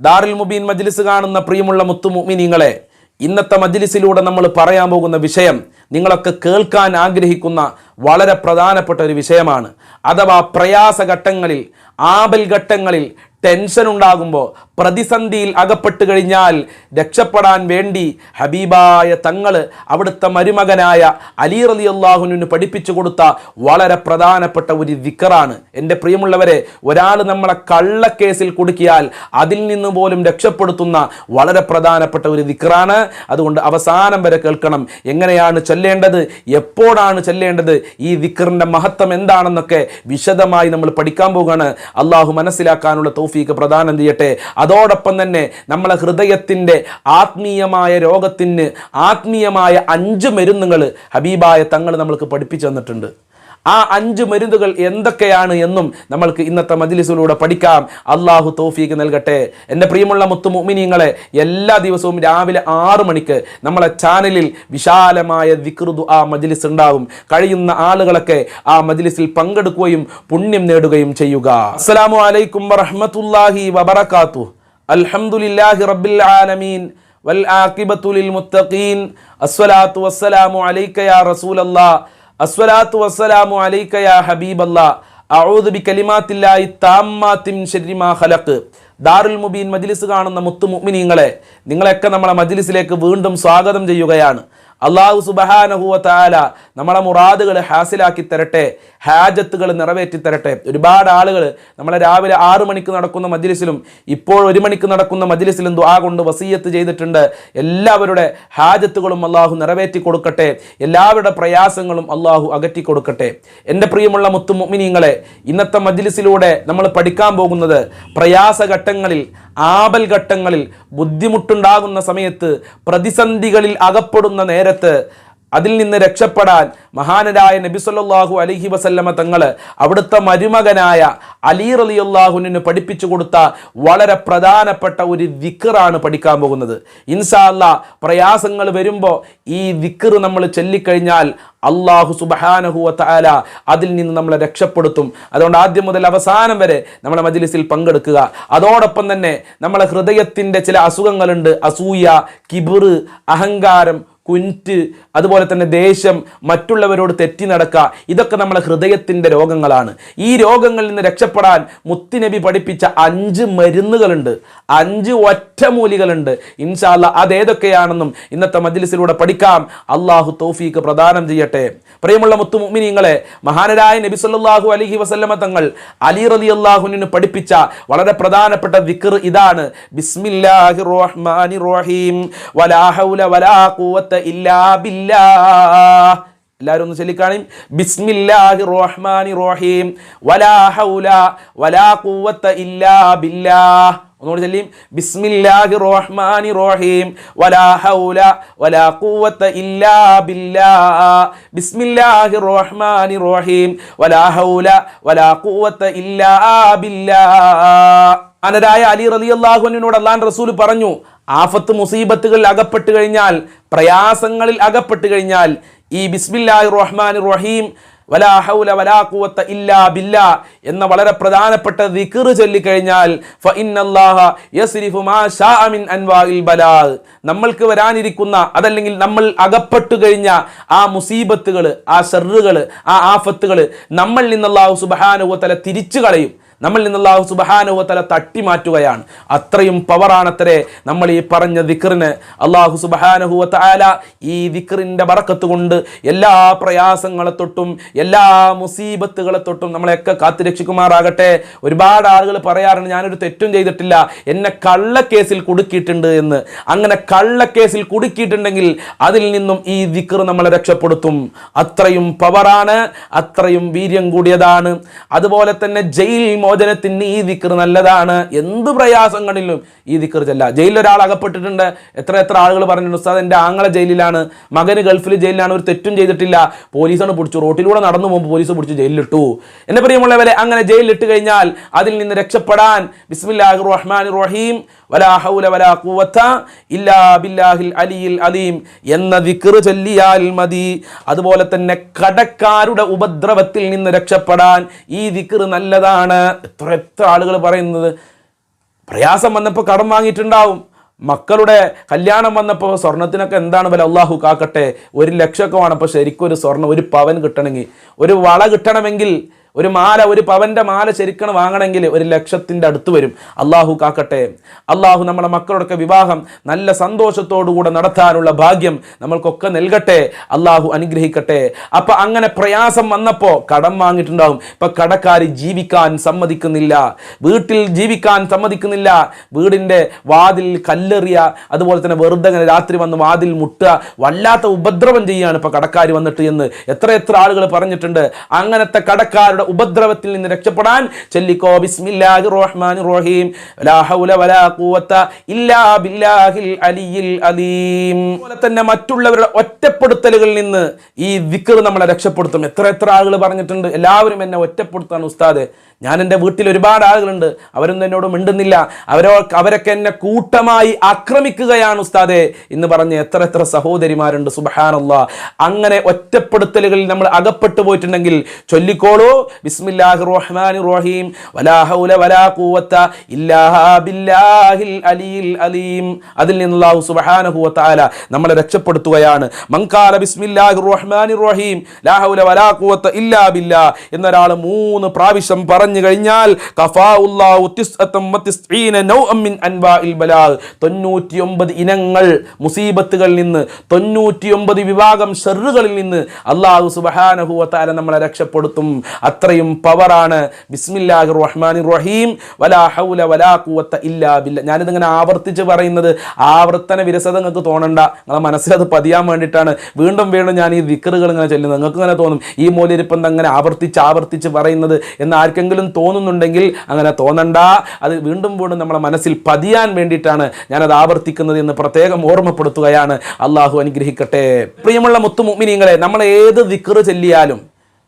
ദാറുൽ മുബീൻ മജ്ലിസ് കാണുന്ന പ്രിയമുള്ള മുത്തുമുമിനിങ്ങളെ ഇന്നത്തെ മജ്ലിസിലൂടെ നമ്മൾ പറയാൻ പോകുന്ന വിഷയം നിങ്ങളൊക്കെ കേൾക്കാൻ ആഗ്രഹിക്കുന്ന വളരെ പ്രധാനപ്പെട്ട ഒരു വിഷയമാണ്. അഥവാ പ്രയാസ ഘട്ടങ്ങളിൽ ആപൽ ഘട്ടങ്ങളിൽ ടെൻഷൻ ഉണ്ടാകുമ്പോൾ പ്രതിസന്ധിയിൽ അകപ്പെട്ടു കഴിഞ്ഞാൽ രക്ഷപ്പെടാൻ വേണ്ടി ഹബീബായ തങ്ങൾ അവിടുത്തെ മരുമകനായ അലി റലി അള്ളാഹുനുവിന് പഠിപ്പിച്ചു കൊടുത്ത വളരെ പ്രധാനപ്പെട്ട ഒരു ദിക്കറാണ് എന്റെ പ്രിയമുള്ളവരെ ഒരാൾ നമ്മളെ കള്ളക്കേസിൽ കുടുക്കിയാൽ അതിൽ നിന്ന് പോലും രക്ഷപ്പെടുത്തുന്ന വളരെ പ്രധാനപ്പെട്ട ഒരു ദിക്കറാണ് അതുകൊണ്ട് അവസാനം വരെ കേൾക്കണം എങ്ങനെയാണ് ചൊല്ലേണ്ടത് എപ്പോഴാണ് ചൊല്ലേണ്ടത് ഈ ദിക്കറിന്റെ മഹത്വം എന്താണെന്നൊക്കെ വിശദമായി നമ്മൾ പഠിക്കാൻ പോവുകയാണ്. അള്ളാഹു മനസ്സിലാക്കാനുള്ള തൗഫീക്ക് പ്രദാനം ചെയ്യട്ടെ. അതോടൊപ്പം തന്നെ നമ്മളെ ഹൃദയത്തിന്റെ ആത്മീയമായ രോഗത്തിന് ആത്മീയമായ അഞ്ച് മരുന്നുകൾ ഹബീബായ തങ്ങൾ നമ്മൾക്ക് പഠിപ്പിച്ചു തന്നിട്ടുണ്ട്. ആ അഞ്ച് മരുന്നുകൾ എന്തൊക്കെയാണ് എന്നും നമ്മൾക്ക് ഇന്നത്തെ മജിലിസിലൂടെ പഠിക്കാം. അള്ളാഹു തോഫീക്ക് നൽകട്ടെ. എന്റെ പ്രിയമുള്ള മുത്തു മുമിനിയങ്ങളെ എല്ലാ ദിവസവും രാവിലെ ആറ് മണിക്ക് നമ്മളെ ചാനലിൽ വിശാലമായ വികൃതു ആ മജിലിസ് ഉണ്ടാവും കഴിയുന്ന ആളുകളൊക്കെ ആ മജിലിസിൽ പങ്കെടുക്കുകയും പുണ്യം നേടുകയും ചെയ്യുക. അസ്സലാമു അലൈക്കും വറഹ്മത്തുള്ളാഹി വബറക്കാത്തു അൽഹംദുലില്ലാഹി റബ്ബിൽ ആലമീൻ. വൽ ആക്കിബത്തുലിൽ ലിൽ മുത്തഖീൻ. അസ്സലാത്തു വസ്സലാമു അലൈക യാ റസൂലല്ലാഹ് അസ്വലാത്തു വസ്സലാമു അലൈക യാ ഹബീബല്ലാ. അഊദു ബികലിമാത്തില്ലാഹി താമ്മാത്തിൻ ശർരി മാ ഖലഖ്. ദാറുൽ മുബീൻ മജ്ലിസ് കാണുന്ന മുത്തു മുഅ്മിനീങ്ങളെ നിങ്ങളെയൊക്കെ നമ്മളെ മജ്ലിസിലേക്ക് വീണ്ടും സ്വാഗതം ചെയ്യുകയാണ്. അള്ളാഹു സുബഹാനഹുവത്താല നമ്മളെ മുറാദുകൾ ഹാസിലാക്കി തരട്ടെ ഹാജത്തുകൾ നിറവേറ്റി തരട്ടെ. ഒരുപാട് ആളുകൾ നമ്മളെ രാവിലെ ആറു മണിക്ക് നടക്കുന്ന മജ്ലിസിലും ഇപ്പോൾ ഒരു മണിക്ക് നടക്കുന്ന മജ്ലിസിലും ദുആ കൊണ്ട് വസീയത്ത് ചെയ്തിട്ടുണ്ട്. എല്ലാവരുടെ ഹാജത്തുകളും അള്ളാഹു നിറവേറ്റി കൊടുക്കട്ടെ. എല്ലാവരുടെ പ്രയാസങ്ങളും അള്ളാഹു അകറ്റി കൊടുക്കട്ടെ. എന്റെ പ്രിയമുള്ള മുത്തു മുമിനിങ്ങളെ ഇന്നത്തെ മജ്ലിസിലൂടെ നമ്മൾ പഠിക്കാൻ പോകുന്നത് പ്രയാസഘട്ടങ്ങളിൽ ആപൽ ഘട്ടങ്ങളിൽ ബുദ്ധിമുട്ടുണ്ടാകുന്ന സമയത്ത് പ്രതിസന്ധികളിൽ അകപ്പെടുന്ന നേരത്ത് അതിൽ നിന്ന് രക്ഷപ്പെടാൻ മഹാനരായ നബി സല്ലല്ലാഹു അലൈഹി വസല്ലമ തങ്ങൾ അവിടുത്തെ മരുമകനായ അലി അള്ളാഹുനു പഠിപ്പിച്ചു കൊടുത്ത വളരെ പ്രധാനപ്പെട്ട ഒരു വിക്കറാണ് പഠിക്കാൻ പോകുന്നത്. ഇൻസാല്ല പ്രയാസങ്ങൾ വരുമ്പോൾ ഈ വിക്കർ നമ്മൾ ചൊല്ലിക്കഴിഞ്ഞാൽ അള്ളാഹു സുബഹാനഹുവ തആല അതിൽ നിന്ന് നമ്മളെ രക്ഷപ്പെടുത്തും. അതുകൊണ്ട് ആദ്യം മുതൽ അവസാനം വരെ നമ്മളെ മജ്ലിസിൽ പങ്കെടുക്കുക. അതോടൊപ്പം തന്നെ നമ്മളെ ഹൃദയത്തിന്റെ ചില അസുഖങ്ങളുണ്ട്. അസൂയ കിബിറ് അഹങ്കാരം കുന്റ് അതുപോലെ തന്നെ ദേഷ്യം മറ്റുള്ളവരോട് തെറ്റി നടക്കുക ഇതൊക്കെ നമ്മളെ ഹൃദയത്തിന്റെ രോഗങ്ങളാണ്. ഈ രോഗങ്ങളിൽ നിന്ന് രക്ഷപ്പെടാൻ മുത്തിനബി പഠിപ്പിച്ച അഞ്ച് മരുന്നുകളുണ്ട്. അഞ്ച് ഒറ്റമൂലികളുണ്ട്. ഇൻഷാല്ല അതേതൊക്കെയാണെന്നും ഇന്നത്തെ മജ്ലിസിലൂടെ പഠിക്കാം. അള്ളാഹു തോഫീക്ക് പ്രദാനം ചെയ്യട്ടെ. പ്രിയമുള്ള മുത്തു മുമിനിങ്ങളെ മഹാനരായ നബി സല്ലാഹു അലഹി വസല്ലമ തങ്ങൾ അലി റലി അള്ളാഹുനിന് പഠിപ്പിച്ച വളരെ പ്രധാനപ്പെട്ട ദിക്ർ ഇതാണ്. ബിസ്മില്ലാഹിർ റഹ്മാനിർ റഹീം. വലാ ഹൗല വലാ ഇല്ലാ ബില്ലാ. എല്ലാവരും ഒന്ന് ചൊല്ലിക്കാണി. ബിസ്മില്ലാഹി റഹ്മാനി റഹീം. വലാ ഹൗല വലാ ഖുവത ഇല്ലാ ബില്ലാ. ഒന്നുകൂടി ചൊല്ലിയും ബിസ്മില്ലാഹി റഹ്മാനി റഹീം. വലാ ഹൗല വലാ ഖുവത ഇല്ലാ ബില്ലാ. ബിസ്മില്ലാഹി റഹ്മാനി റഹീം. വലാ ഹൗല വലാ ഖുവത ഇല്ലാ ബില്ലാ. അനരായ അലി റളിയല്ലാഹുവിനോട് അള്ളാൻ റസൂൽ പറഞ്ഞു ആഫത്ത് മുസീബത്തുകളിൽ അകപ്പെട്ട് കഴിഞ്ഞാൽ പ്രയാസങ്ങളിൽ അകപ്പെട്ട് കഴിഞ്ഞാൽ ഈ ബിസ്മില്ലാഹി റഹ്മാൻ റഹീം വലാ ഹൗല വലാ കുവത്ത ഇല്ലാ ബില്ല എന്ന വളരെ പ്രധാനപ്പെട്ട ദിക്ർ ചൊല്ലിക്കഴിഞ്ഞാൽ നമ്മൾക്ക് വരാനിരിക്കുന്ന അതല്ലെങ്കിൽ നമ്മൾ അകപ്പെട്ടു കഴിഞ്ഞ ആ മുസീബത്തുകൾ ആ ഷെറുകൾ ആ ആഫത്തുകൾ നമ്മൾ വ തആല തിരിച്ചു കളയും. നമ്മൾ നിന്ന് അല്ലാഹു സുബ്ഹാനഹു വ തആല തട്ടി മാറ്റുകയാണ് അത്രയും പവറാണത്രേ നമ്മൾ ഈ പറഞ്ഞ ദിക്റിന്. അള്ളാഹു സുബ്ഹാനഹു വ തആല ഈ ദിക്റിന്റെ വറക്കത്ത് കൊണ്ട് എല്ലാ പ്രയാസങ്ങളെ തൊട്ടും എല്ലാ മുസീബത്തുകളെ തൊട്ടും നമ്മളെയൊക്കെ കാത്തു രക്ഷിക്കുമാറാകട്ടെ ഒരുപാട് ആളുകൾ പറയാറുണ്ട് ഞാനൊരു തെറ്റും ചെയ്തിട്ടില്ല. എന്നെ കള്ളക്കേസിൽ കുടുക്കിയിട്ടുണ്ട് എന്ന്. അങ്ങനെ കള്ളക്കേസിൽ കുടുക്കിയിട്ടുണ്ടെങ്കിൽ അതിൽ നിന്നും ഈ ദിക്ർ നമ്മളെ രക്ഷപ്പെടുത്തും. അത്രയും പവറാണ് അത്രയും വീര്യം കൂടിയതാണ്. അതുപോലെ തന്നെ ജയിൽ മോചനത്തിന് ഈ ദിക്കർ നല്ലതാണ്. എന്ത് പ്രയാസങ്ങളിലും ഈ ദിക്കർ ചെല്ല. ജയിലിൽ ഒരാൾ അകപ്പെട്ടിട്ടുണ്ട്. എത്ര എത്ര ആളുകൾ പറഞ്ഞിട്ടുണ്ട് ഉസ്താദ് എന്റെ ആങ്ങളെ ജയിലിലാണ്. മകന് ഗൾഫിൽ ജയിലിലാണ്. ഒരു തെറ്റും ചെയ്തിട്ടില്ല. പോലീസാണ് പിടിച്ചു. റോട്ടിലൂടെ നടന്നു പോകുമ്പോൾ പോലീസ് പിടിച്ച് ജയിലിലിട്ടു. എന്നെ പ്രിയമുള്ളവരെ അങ്ങനെ ജയിലിലിട്ട് കഴിഞ്ഞാൽ അതിൽ നിന്ന് രക്ഷപ്പെടാൻ ബിസ്മില്ലാഹ് റഹ്മാൻ റഹീം വലാ ഹൗല വലാ ഇല്ലാ ബില്ലാഹിൽ അലിയിൽ അലീം എന്ന ദിക്ർ ചൊല്ലിയാൽ മതി. അതുപോലെ തന്നെ കടക്കാരുടെ ഉപദ്രവത്തിൽ നിന്ന് രക്ഷപ്പെടാൻ ഈ ദിക്ർ നല്ലതാണ്. എത്ര എത്ര ആളുകൾ പറയുന്നത്? പ്രയാസം വന്നപ്പോൾ കടം വാങ്ങിയിട്ടുണ്ടാവും. മക്കളുടെ കല്യാണം വന്നപ്പോൾ സ്വർണത്തിനൊക്കെ എന്താണ് വില? അള്ളാഹു കാക്കട്ടെ. ഒരു ലക്ഷമൊക്കെ വേണം. അപ്പോൾ ശരിക്കും ഒരു സ്വർണം ഒരു പവൻ കിട്ടണമെങ്കിൽ ഒരു വള കിട്ടണമെങ്കിൽ ഒരു മാല ഒരു പവന്റെ മാല ശരിക്കണം വാങ്ങണമെങ്കിൽ ഒരു ലക്ഷത്തിന്റെ അടുത്ത് വരും. അള്ളാഹു കാക്കട്ടെ. അള്ളാഹു നമ്മുടെ മക്കളുടെയൊക്കെ വിവാഹം നല്ല സന്തോഷത്തോടുകൂടെ നടത്താനുള്ള ഭാഗ്യം നമ്മൾക്കൊക്കെ നൽകട്ടെ. അള്ളാഹു അനുഗ്രഹിക്കട്ടെ. അപ്പൊ അങ്ങനെ പ്രയാസം വന്നപ്പോൾ കടം വാങ്ങിയിട്ടുണ്ടാവും. ഇപ്പൊ കടക്കാരി ജീവിക്കാൻ സമ്മതിക്കുന്നില്ല. വീട്ടിൽ ജീവിക്കാൻ സമ്മതിക്കുന്നില്ല. വീടിന്റെ വാതിൽ കല്ലെറിയ അതുപോലെ തന്നെ വെറുതെ അങ്ങനെ രാത്രി വന്ന് വാതിൽ മുട്ടുക വല്ലാത്ത ഉപദ്രവം ചെയ്യുകയാണ് ഇപ്പൊ കടക്കാർ വന്നിട്ട് എന്ന്. എത്ര എത്ര ആളുകൾ പറഞ്ഞിട്ടുണ്ട്. അങ്ങനത്തെ കടക്കാരുടെ ഉപദ്രവത്തിൽ നിന്ന് രക്ഷപ്പെടാൻ ചൊല്ലിക്കോ ബിസ്മില്ലാഹി റഹ്മാനിർ റഹീം ലാ ഹൗല വലാ ഖുവത ഇല്ലാ ബില്ലാഹിൽ അലിയിൽ അലീം. തന്നെ മറ്റുള്ളവരുടെ ഒറ്റപ്പെടുത്തലുകളിൽ നിന്ന് ഈ വിക്കർ നമ്മളെ രക്ഷപ്പെടുത്തും. എത്ര എത്ര ആളുകൾ പറഞ്ഞിട്ടുണ്ട് എല്ലാവരും എന്നെ ഒറ്റപ്പെടുത്താണ് ഉസ്താദ്. ഞാൻ എന്റെ വീട്ടിൽ ഒരുപാട് ആളുകളുണ്ട്. അവരൊന്നും എന്നോട് മിണ്ടുന്നില്ല. അവരോ അവരൊക്കെ എന്നെ കൂട്ടമായി ആക്രമിക്കുകയാണ് ഉസ്താദെ. എന്ന് പറഞ്ഞ് എത്ര എത്ര സഹോദരിമാരുണ്ട് സുബഹാനല്ല. അങ്ങനെ ഒറ്റപ്പെടുത്തലുകളിൽ നമ്മൾ അകപ്പെട്ടു പോയിട്ടുണ്ടെങ്കിൽ ചൊല്ലിക്കോളൂ ബിസ്മില്ലാഹി റഹ്മാനി റഹീം വലാ ഹൗല വലാ ഖുവത ഇല്ലാ ബില്ലാഹിൽ അലിയിൽ അലീം. അതിൽ നിന്ന് സുബ്ഹാനഹു വ തആല നമ്മളെ രക്ഷപ്പെടുത്തുകയാണ്. മൻകാല ബിസ്മില്ലാഹി റഹ്മാനി റഹീം ലാ ഹൗല വലാ ഖുവത ഇല്ലാ ബില്ലാ എന്നൊരാൾ മൂന്ന് പ്രാവശ്യം പറഞ്ഞു കഴിഞ്ഞാൽ 99 ഇനങ്ങൾ മുസീബത്തുകളിൽ നിന്ന് 99 വിഭാഗം ഷെറുകളിൽ നിന്ന് അല്ലാഹു സുബ്ഹാനഹു വ നമ്മളെ രക്ഷപ്പെടുത്തും. അത്രയും പവറാണ്. ബിസ്മില്ലാഹി റഹ്മാനി റഹീം വലാ ഹൗല വലാ കൂവത്ത ഇല്ലാ ബില്ല. ഞാനിതിങ്ങനെ ആവർത്തിച്ച് പറയുന്നത് ആവർത്തന വിരസത നിങ്ങൾക്ക് തോന്നണ്ട. നിങ്ങളെ മനസ്സിലത് പതിയാൻ വേണ്ടിയിട്ടാണ്. വീണ്ടും വീണ്ടും ഞാൻ ഈ വിക്കറുകൾ ഇങ്ങനെ ചെല്ലുന്നത്. നിങ്ങൾക്ക് ഇങ്ങനെ തോന്നും ഈ മൂലിരിപ്പം അങ്ങനെ ആവർത്തിച്ച് ആവർത്തിച്ച് പറയുന്നത് എന്ന് ആർക്കെങ്കിലും തോന്നുന്നുണ്ടെങ്കിൽ അങ്ങനെ തോന്നണ്ട. അത് വീണ്ടും വീണ്ടും നമ്മളെ മനസ്സിൽ പതിയാൻ വേണ്ടിയിട്ടാണ് ഞാനത് ആവർത്തിക്കുന്നത് എന്ന് പ്രത്യേകം ഓർമ്മപ്പെടുത്തുകയാണ്. അള്ളാഹു അനുഗ്രഹിക്കട്ടെ. പ്രിയമുള്ള മുത്തുമുമിനിങ്ങളെ നമ്മൾ ഏത് വിക്കറ് ചെല്ലിയാലും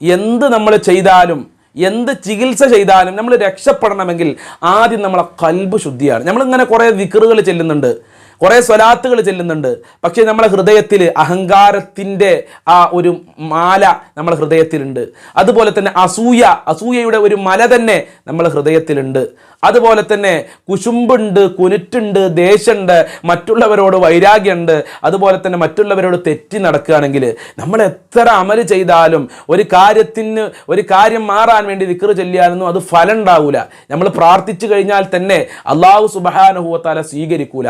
എന്ത് നമ്മൾ ചെയ്താലും എന്ത് ചികിത്സ ചെയ്താലും നമ്മൾ രക്ഷപ്പെടണമെങ്കിൽ ആദ്യം നമ്മളെ കൽബ് ശുദ്ധിയാണ്. നമ്മളിങ്ങനെ കുറേ വിക്കറുകൾ ചെല്ലുന്നുണ്ട്. കുറേ സ്വലാത്തുകൾ ചെല്ലുന്നുണ്ട്. പക്ഷേ നമ്മളെ ഹൃദയത്തിൽ അഹങ്കാരത്തിന്റെ ആ ഒരു മാല നമ്മളെ ഹൃദയത്തിലുണ്ട്. അതുപോലെ തന്നെ അസൂയ അസൂയയുടെ ഒരു മല തന്നെ നമ്മളെ ഹൃദയത്തിലുണ്ട്. അതുപോലെ തന്നെ കുശുമ്പുണ്ട് കുനുറ്റുണ്ട് ദേഷ്യമുണ്ട് മറ്റുള്ളവരോട് വൈരാഗ്യമുണ്ട് അതുപോലെ തന്നെ മറ്റുള്ളവരോട് തെറ്റി നടക്കുകയാണെങ്കിൽ നമ്മൾ എത്ര അമൽ ചെയ്താലും ഒരു കാര്യത്തിന് ഒരു കാര്യം മാറാൻ വേണ്ടി വിക്റ് ചൊല്ലിയാലൊന്നും അത് ഫലം ഉണ്ടാവില്ല നമ്മൾ പ്രാർത്ഥിച്ചു കഴിഞ്ഞാൽ തന്നെ അള്ളാഹു സുബഹാനുഭവത്താല സ്വീകരിക്കൂല.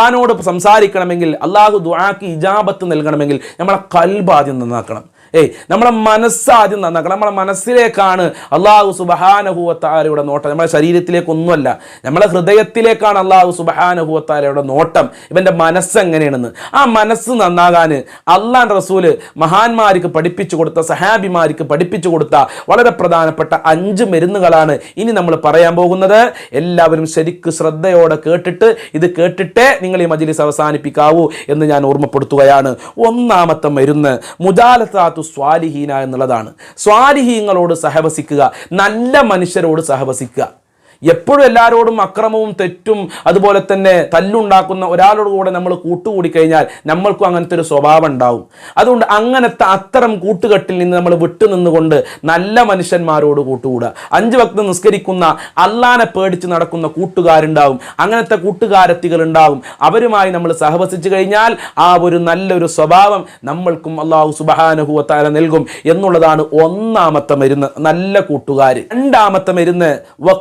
അള്ളഹാനോട് സംസാരിക്കണമെങ്കിൽ അള്ളാഹു ദുആക്ക് ഇജാബത്ത് നൽകണമെങ്കിൽ നമ്മളെ കൽബ് ആദ്യം നന്നാക്കണം. ഏയ് നമ്മളെ മനസ്സാദ്യം നന്നാക്കണം. നമ്മുടെ മനസ്സിലേക്കാണ് അള്ളാഹു സുബഹാനഹുവത്താലയുടെ നോട്ടം. നമ്മുടെ ശരീരത്തിലേക്കൊന്നുമല്ല നമ്മുടെ ഹൃദയത്തിലേക്കാണ് അള്ളാഹു സുബഹാനഹുവത്താലയുടെ നോട്ടം. ഇവന്റെ മനസ്സ് എങ്ങനെയാണെന്ന്? ആ മനസ്സ് നന്നാകാൻ അള്ളാൻ റസൂൽ മഹാന്മാർക്ക് പഠിപ്പിച്ചു കൊടുത്ത സഹാബിമാർക്ക് പഠിപ്പിച്ചു കൊടുത്ത വളരെ പ്രധാനപ്പെട്ട അഞ്ച് മരുന്നുകളാണ് ഇനി നമ്മൾ പറയാൻ പോകുന്നത്. എല്ലാവരും ശരിക്ക് ശ്രദ്ധയോടെ കേട്ടിട്ട് ഇത് കേട്ടിട്ടേ നിങ്ങൾ ഈ മജിലിസ് അവസാനിപ്പിക്കാവൂ എന്ന് ഞാൻ ഓർമ്മപ്പെടുത്തുകയാണ്. ഒന്നാമത്തെ മരുന്ന് മുജാലത്താത്തു സ്വാലിഹീന എന്നുള്ളതാണ്. സ്വാലിഹീങ്ങളോട് സഹവസിക്കുക നല്ല മനുഷ്യരോട് സഹവസിക്കുക. എപ്പോഴും എല്ലാവരോടും അക്രമവും തെറ്റും അതുപോലെ തന്നെ തല്ലുണ്ടാക്കുന്ന ഒരാളോട് കൂടെ നമ്മൾ കൂട്ടുകൂടി കഴിഞ്ഞാൽ നമ്മൾക്കും അങ്ങനത്തെ ഒരു സ്വഭാവം ഉണ്ടാവും. അതുകൊണ്ട് അങ്ങനത്തെ അത്തരം കൂട്ടുകെട്ടിൽ നിന്ന് നമ്മൾ വിട്ടുനിന്നുകൊണ്ട് നല്ല മനുഷ്യന്മാരോട് കൂട്ടുകൂടുക. അഞ്ച് വക്ത നിസ്കരിക്കുന്ന അള്ളാനെ പേടിച്ച് നടക്കുന്ന കൂട്ടുകാരുണ്ടാവും. അങ്ങനത്തെ കൂട്ടുകാരത്തികൾ ഉണ്ടാവും അവരുമായി നമ്മൾ സഹവസിച്ചു കഴിഞ്ഞാൽ ആ ഒരു നല്ലൊരു സ്വഭാവം നമ്മൾക്കും അള്ളാഹു സുബഹാനുഹുവത്താല നൽകും എന്നുള്ളതാണ് ഒന്നാമത്തെ മരുന്ന്. നല്ല കൂട്ടുകാർ രണ്ടാമത്തെ മരുന്ന് വ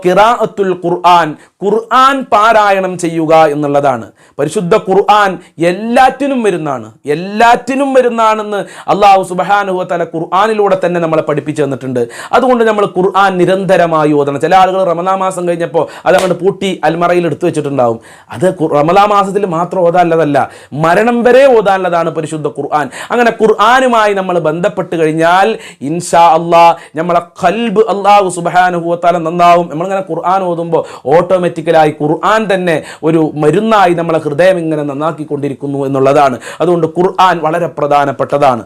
ഖിറാഅത്തുൽ ഖുർആൻ ഖുർആൻ പാരായണം ചെയ്യുക എന്നുള്ളതാണ്. പരിശുദ്ധ ഖുർആൻ എല്ലാറ്റിനും വരുന്നതാണ്. എല്ലാറ്റിനും വരുന്നതാണെന്ന് അള്ളാഹു തആല ഖുർആനിലൂടെ തന്നെ നമ്മളെ പഠിപ്പിച്ചു തന്നിട്ടുണ്ട്. അതുകൊണ്ട് നമ്മൾ ഖുർആൻ നിരന്തരമായി ഓതണം. ചില ആളുകൾ റമദാ മാസം കഴിഞ്ഞപ്പോൾ അതങ്ങോട്ട് പൂട്ടി അൽമറയിൽ എടുത്തു വെച്ചിട്ടുണ്ടാവും. അത് റമദാ മാസത്തിൽ മാത്രം ഓതാനുള്ളതല്ല മരണം വരെ ഓതാനുള്ളതാണ് പരിശുദ്ധ ഖുർആൻ. അങ്ങനെ ഖുർആനുമായി നമ്മൾ ബന്ധപ്പെട്ട് കഴിഞ്ഞാൽ ഇൻഷാ അള്ളാ നമ്മളെ കൽബ് അള്ളാഹു സുബഹാനുഹുവത്താല നന്നാവും. നമ്മളിങ്ങനെ ഖുർആൻ ഓതുമ്പോൾ ഓട്ടോമാറ്റിക്കലായി ഖുർആൻ തന്നെ ഒരു മരുന്നായി നമ്മളെ ഹൃദയം ഇങ്ങനെ നന്നാക്കിക്കൊണ്ടിരിക്കുന്നു എന്നുള്ളതാണ്. അതുകൊണ്ട് ഖുർആൻ വളരെ പ്രധാനപ്പെട്ടതാണ്.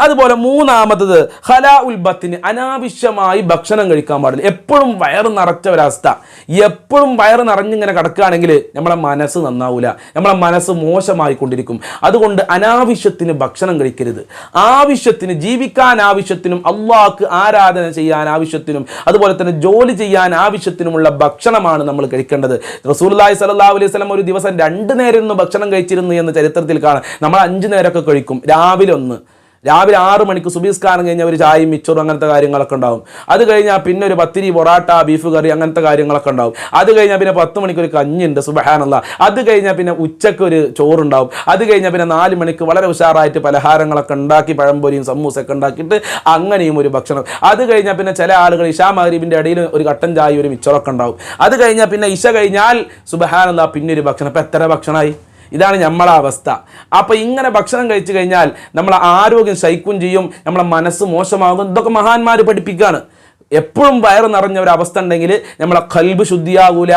അതുപോലെ മൂന്നാമത്തത് ഹലാ ഉൽബത്തിന് അനാവശ്യമായി ഭക്ഷണം കഴിക്കാൻ പാടില്ല. എപ്പോഴും വയറ് നിറച്ച ഒരവസ്ഥ. എപ്പോഴും വയറ് നിറഞ്ഞിങ്ങനെ കിടക്കുകയാണെങ്കിൽ നമ്മളെ മനസ്സ് നന്നാവൂല. നമ്മളെ മനസ്സ് മോശമായിക്കൊണ്ടിരിക്കും. അതുകൊണ്ട് അനാവശ്യത്തിന് ഭക്ഷണം കഴിക്കരുത്. ആവശ്യത്തിന് ജീവിക്കാൻ ആവശ്യത്തിനും അള്ളാഹ്ക്ക് ആരാധന ചെയ്യാൻ ആവശ്യത്തിനും അതുപോലെ തന്നെ ജോലി ചെയ്യാൻ ആവശ്യത്തിനുമുള്ള ഭക്ഷണമാണ് നമ്മൾ കഴിക്കേണ്ടത്. റസൂലുള്ളാഹി സ്വല്ലല്ലാഹു അലൈഹി വസല്ലം ഒരു ദിവസം രണ്ട് നേരം ഭക്ഷണം കഴിച്ചിരുന്നു എന്ന് ചരിത്രത്തിൽ കാണാം. നമ്മൾ അഞ്ച് നേരമൊക്കെ കഴിക്കും. രാവിലെ ഒന്ന്. രാവിലെ ആറ് മണിക്ക് സുബീസ്കാരം കഴിഞ്ഞാൽ ഒരു ചായയും മിച്ചറും അങ്ങനത്തെ കാര്യങ്ങളൊക്കെ ഉണ്ടാവും. അത് കഴിഞ്ഞാൽ പിന്നെ ഒരു പത്തിരി പൊറാട്ട ബീഫ് കറി അങ്ങനത്തെ കാര്യങ്ങളൊക്കെ ഉണ്ടാവും. അത് കഴിഞ്ഞാൽ പിന്നെ പത്ത് മണിക്ക് ഒരു കഞ്ഞുണ്ട് സുബഹാനുള്ള അത് കഴിഞ്ഞാൽ പിന്നെ ഉച്ചയ്ക്ക് ഒരു ചോറുണ്ടാവും. അത് കഴിഞ്ഞാൽ പിന്നെ നാല് മണിക്ക് വളരെ ഉഷാറായിട്ട് പലഹാരങ്ങളൊക്കെ ഉണ്ടാക്കി പഴംപൊരിയും സമൂസൊക്കെ ഉണ്ടാക്കിയിട്ട് അങ്ങനെയും ഒരു ഭക്ഷണം. അത് കഴിഞ്ഞാൽ പിന്നെ ചില ആളുകൾ ഇഷാ മഹരീബിന്റെ ഇടയിൽ ഒരു കട്ടൻ ചായ ഒരു മിച്ചറൊക്കെ ഉണ്ടാവും. അത് കഴിഞ്ഞാൽ പിന്നെ ഇഷ കഴിഞ്ഞാൽ സുബഹാനുള്ള പിന്നെ ഒരു ഭക്ഷണം. ഇപ്പം എത്ര ഭക്ഷണമായി ഇതാണ് നമ്മളെ അവസ്ഥ. അപ്പോൾ ഇങ്ങനെ ഭക്ഷണം കഴിച്ചു കഴിഞ്ഞാൽ നമ്മളെ ആരോഗ്യം ശയിക്കും ചെയ്യും നമ്മളെ മനസ്സ് മോശമാകും ഇതൊക്കെ മഹാന്മാർ പഠിപ്പിക്കുകയാണ് എപ്പോഴും വയറ് നിറഞ്ഞ ഒരു അവസ്ഥ ഉണ്ടെങ്കിൽ നമ്മളെ കൽബ് ശുദ്ധിയാകൂല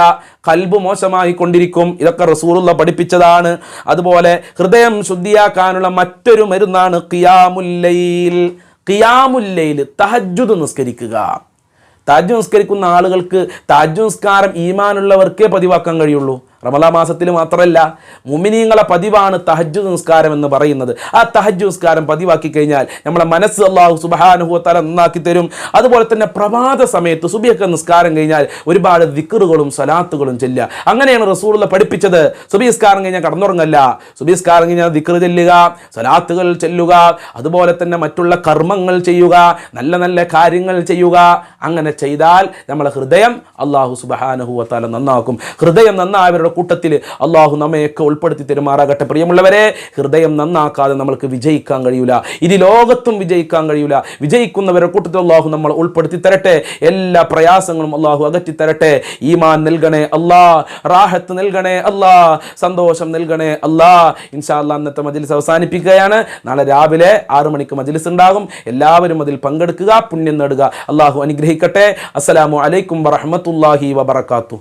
കൽബ് മോശമായി കൊണ്ടിരിക്കും ഇതൊക്കെ റസൂറുള്ള പഠിപ്പിച്ചതാണ്. അതുപോലെ ഹൃദയം ശുദ്ധിയാക്കാനുള്ള മറ്റൊരു മരുന്നാണ് കിയാമുല്ലയിൽ കിയാമുല്ലയിൽ തഹജുദ് നിസ്കരിക്കുക. താജ് നിസ്കരിക്കുന്ന ആളുകൾക്ക് താജ് നിസ്കാരം ഈമാനുള്ളവർക്കേ പതിവാക്കാൻ കഴിയുള്ളൂ. റമലാ മാസത്തിൽ മാത്രമല്ല മുമിനീങ്ങളെ പതിവാണ് തഹജ്ജു നിസ്കാരം എന്ന് പറയുന്നത്. ആ തഹജ്ജു നിസ്കാരം പതിവാക്കി കഴിഞ്ഞാൽ നമ്മളെ മനസ്സ് അള്ളാഹു സുബാനുഭവത്താല നന്നാക്കി തരും. അതുപോലെ തന്നെ പ്രഭാത സമയത്ത് സുബിയൊക്കെ നിസ്കാരം കഴിഞ്ഞാൽ ഒരുപാട് ദിക്കറുകളും സലാത്തുകളും ചെല്ലുക. അങ്ങനെയാണ് റസൂറുള്ള പഠിപ്പിച്ചത്. സുബി നിസ്കാരം കഴിഞ്ഞാൽ കടന്നുറങ്ങല്ല. സുബി നിസ്കാരം കഴിഞ്ഞാൽ ദിക്കറ് ചെല്ലുക സലാത്തുകൾ ചെല്ലുക അതുപോലെ തന്നെ മറ്റുള്ള കർമ്മങ്ങൾ ചെയ്യുക നല്ല നല്ല കാര്യങ്ങൾ ചെയ്യുക. അങ്ങനെ ചെയ്താൽ നമ്മളെ ഹൃദയം അള്ളാഹു സുബാനുഭവത്താല നന്നാക്കും. ഹൃദയം നന്നായവരുടെ കൂട്ടത്തിൽ അള്ളാഹു നമ്മയൊക്കെ ഉൾപ്പെടുത്തി തെരുമാറാകട്ടെ. പ്രിയമുള്ളവരെ ഹൃദയം നന്നാക്കാതെ നമ്മൾക്ക് വിജയിക്കാൻ കഴിയൂല. ഇത് ലോകത്തും വിജയിക്കാൻ കഴിയൂല. വിജയിക്കുന്നവരുടെ കൂട്ടത്തിൽ അള്ളാഹു നമ്മൾ ഉൾപ്പെടുത്തി തരട്ടെ. എല്ലാ പ്രയാസങ്ങളും അള്ളാഹു അകറ്റി തരട്ടെ. ഈമാൻ നൽകണേ അല്ലാ റാഹത്ത് നൽകണേ അല്ലാ സന്തോഷം നൽകണേ അല്ലാ ഇൻഷാ അല്ലാ അന്നത്തെ മജിലിസ് അവസാനിപ്പിക്കുകയാണ്. നാളെ രാവിലെ ആറു മണിക്ക് മജിലിസ് ഉണ്ടാകും. എല്ലാവരും അതിൽ പങ്കെടുക്കുക പുണ്യം നേടുക. അള്ളാഹു അനുഗ്രഹിക്കട്ടെ. അസ്സലാമു അലൈക്കും വറഹ്മത്തുള്ളാഹി വബറകാതുഹു.